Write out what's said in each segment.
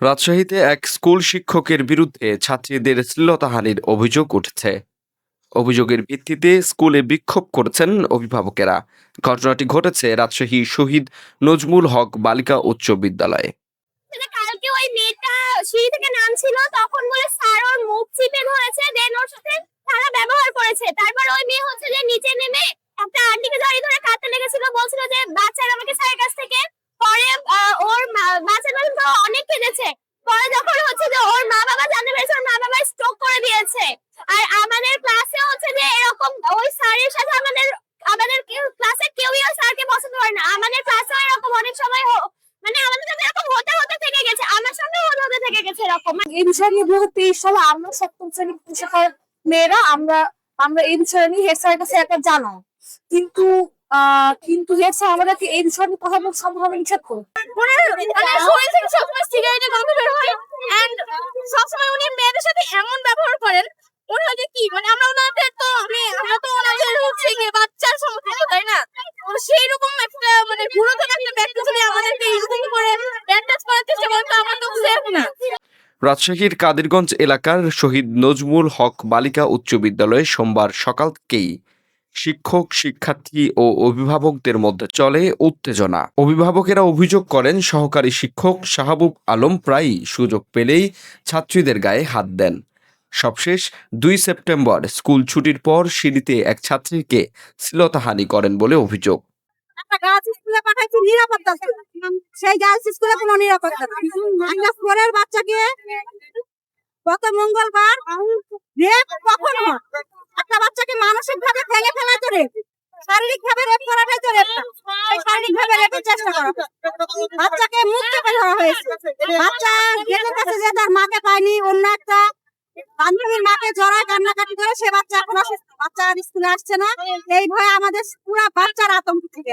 রাজশাহীতে এক স্কুল শিক্ষকের বিরুদ্ধে ছাত্রীদের শ্লীলতাহানির অভিযোগ উঠেছে। অভিযোগের ভিত্তিতে স্কুলে বিক্ষোভ করছেন অভিভাবকেরা। ঘটনাটি ঘটেছে রাজশাহী শহীদ নজমুল হক বালিকা উচ্চ বিদ্যালয়ে। মানে কালকে ওই থেকে নামছিল, তখন বলে মুখ চিপে ধরেছে ব্যবহার করেছে। তারপর ওই মেয়ে হচ্ছে যে নিচে নেমে একটা আন্টিকে জড়িয়ে ধরে কাঁদতে লেগেছিল বলছিল যে বাচ্চারা আমাকে স্যারের কাছ থেকে পরে আহ, ওর মা- বাচ্চাটা তো অনেক কেঁদেছে পরে যখন হচ্ছে যে ওর মা বাবা জানতে পেরেছে, ওর মা বাবা স্ট্রোক করে দিয়েছে। আর আমাদের ক্লাসে হচ্ছে যে এরকম ওই স্যারের সাথে আমাদের আমাদের ক্লাসে কেউই ওই স্যারকে পছন্দ করে না। আমাদের ক্লাসে এরকম অনেক সময় মানে আমাদের সাথে এরকম হতে হতে থেকে গেছে। আমার সঙ্গে হতে হতে থেকে গেছে এরকম। এই বিষয় নিয়ে দু আমরা সপ্তম শ্রেণির পোশাকের মেয়েরা, আমরা আমরা এই বিষয় নিয়ে হেড স্যারের কাছে একটা জানাই কিন্তু কিন্তু আমাদেরকে এই বিষয় কথা বলতে সম্পূর্ণ নিষেধ করে। মানে শরীর থেকে সবসময় সিগারেটের গন্ধ বের হয় এন্ড সবসময় উনি মেয়েদের সাথে এমন ব্যবহার করেন মনে হয় কি? মানে আমরা ওনাদের তো আমি আমরা তো ওনাদের হচ্ছে গিয়ে বাচ্চার সমতুল্য তাই না? সেই রকম একটা মানে পুরাতন একটা ব্যক্তি যদি আমাদেরকে এরকম করে ব্যান্ডেজ করার চেষ্টা করেন তো আমরা তো সেফ না। রাজশাহীর কাদিরগঞ্জ এলাকার শহীদ নজমুল হক বালিকা উচ্চ বিদ্যালয়ে সোমবার সকাল থেকেই শিক্ষক, শিক্ষার্থী ও অভিভাবকদের মধ্যে চলে উত্তেজনা। অভিভাবকেরা অভিযোগ করেন, সহকারী শিক্ষক শাহাবুব আলম প্রায়ই সুযোগ পেলেই ছাত্রীদের গায়ে হাত দেন। সবশেষ দুই সেপ্টেম্বর, স্কুল ছুটির পর সিঁড়িতে এক ছাত্রীকে শ্লীলতাহানি করেন বলে অভিযোগ। বাচ্চাকে গত মঙ্গলবার একটা বাচ্চাকে মানসিক ভাবে ভেঙে ফেলা তো রেপ শারীরিক ভাবে রেপ করাটাই তো রেপ শারীরিক ভাবে রেপের চেষ্টা করা। বাচ্চাকে মুক্ত করা হয়েছে। বাচ্চা গেটের কাছে যে তার মাকে পায়নি অন্য একটা বান্ধবীর মাকে জড়ায় কান্নাকাটি করে সে বাচ্চা এখন অসুস্থ। বাচ্চা স্কুলে আসছে না। এই ভয়ে আমাদের পুরা বাচ্চার আতঙ্ক থেকে।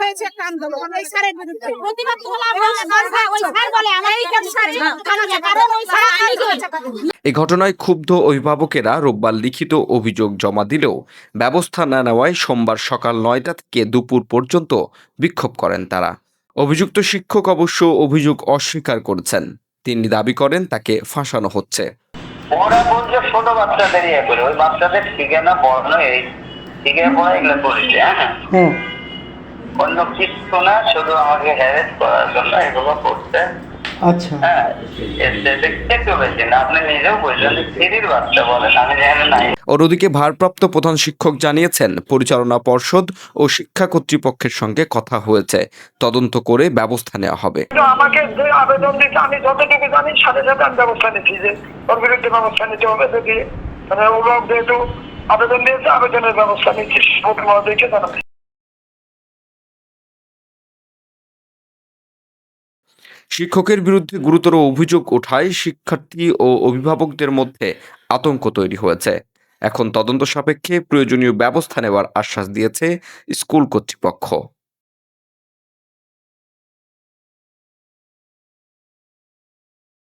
হয়েছে একটা আন্দোলন এই স্যারের বিরুদ্ধে। প্রতিবাদ তোলা ওই স্যার বলে আমার এই কাজ কারণ ওই স্যার আমি করেছে এই ঘটনায় ক্ষুব্ধ অভিভাবকেরা রোববার লিখিত অভিযোগ জমা দিলেও ব্যবস্থা না নেওয়ায় সোমবার সকাল নয়টা থেকে দুপুর পর্যন্ত বিক্ষোভ করেন তারা। অভিযুক্ত শিক্ষক অবশ্য অভিযোগ অস্বীকার করেছেন। তিনি দাবি করেন তাকে ফাঁসানো হচ্ছে। ওরা বলছে ছোট বাচ্চাদের ইয়ে করে ওই বাচ্চাদের ঠিকানা বর্ণ এই ঠিকানা পড়া এগুলো করেছে হ্যাঁ? অন্য কিছু না শুধু আমাকে হ্যারেস করার জন্য এগুলো করছে আচ্ছা। হ্যাঁ অন্যদিকে ভারপ্রাপ্ত প্রধান শিক্ষক জানিয়েছেন পরিচালনা পর্ষদ ও শিক্ষা কর্তৃপক্ষের সঙ্গে কথা হয়েছে। তদন্ত করে ব্যবস্থা নেওয়া হবে। আমাকে যে আবেদন দিতে আমি যতটুকু জানি সাথে সাথে আমি ব্যবস্থা নিচ্ছি যে ওর বিরুদ্ধে ব্যবস্থা নিতে হবে যদি মানে অভিভাবক যেহেতু আবেদন দিয়েছে আবেদনের ব্যবস্থা নিচ্ছি। মহোদয়কে শিক্ষকের বিরুদ্ধে গুরুতর অভিযোগ ওঠায় শিক্ষার্থী ও অভিভাবকদের মধ্যে আতঙ্ক তৈরি হয়েছে। এখন তদন্ত সাপেক্ষে প্রয়োজনীয় ব্যবস্থা নেওয়ার আশ্বাস দিয়েছে স্কুল কর্তৃপক্ষ।